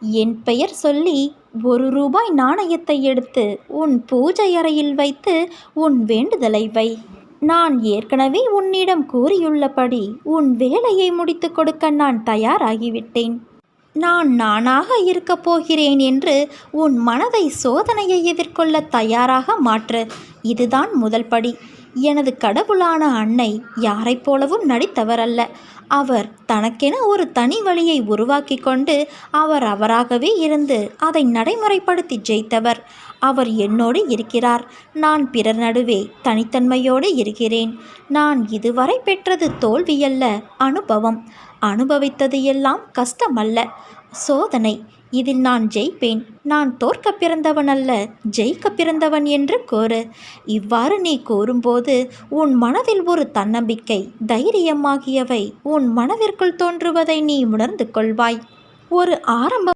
என் பெயர் சொல்லி ஒரு ரூபாய் நாணயத்தை எடுத்து உன் பூஜை அறையில் வைத்து உன் வேண்டுதலை வை. நான் ஏற்கனவே உன்னிடம் கூறியுள்ளபடி உன் வேலையை முடித்து கொடுக்க நான் தயாராகிவிட்டேன். நான் நானாக இருக்கப் போகிறேன் என்று உன் மனதை சோதனையை எதிர்கொள்ள தயாராக மாற்று. இதுதான் முதல் படி. எனது கடவுளான அன்னை யாரைப் போலவும் நடித்தவர் அல்ல அவர் தனக்கென ஒரு தனி வழியை உருவாக்கி கொண்டு அவர் அவராகவே இருந்து அதை நடைமுறைப்படுத்தி ஜெயித்தவர். அவர் என்னோடு இருக்கிறார். நான் பிறர் நடுவே தனித்தன்மையோடு இருக்கிறேன். நான் இதுவரை பெற்றது தோல்வியல்ல அனுபவம். அனுபவித்தது எல்லாம் கஷ்டமல்ல. சோதனை இதில் நான் ஜெயிப்பேன். நான் தோற்க பிறந்தவன் அல்ல ஜெயிக்க பிறந்தவன் என்று கூறு இவ்வாறு நீ கூறும்போது உன் மனதில் ஒரு தன்னம்பிக்கை தைரியமாகியவை உன் மனதிற்குள் தோன்றுவதை நீ உணர்ந்து கொள்வாய். ஒரு ஆரம்ப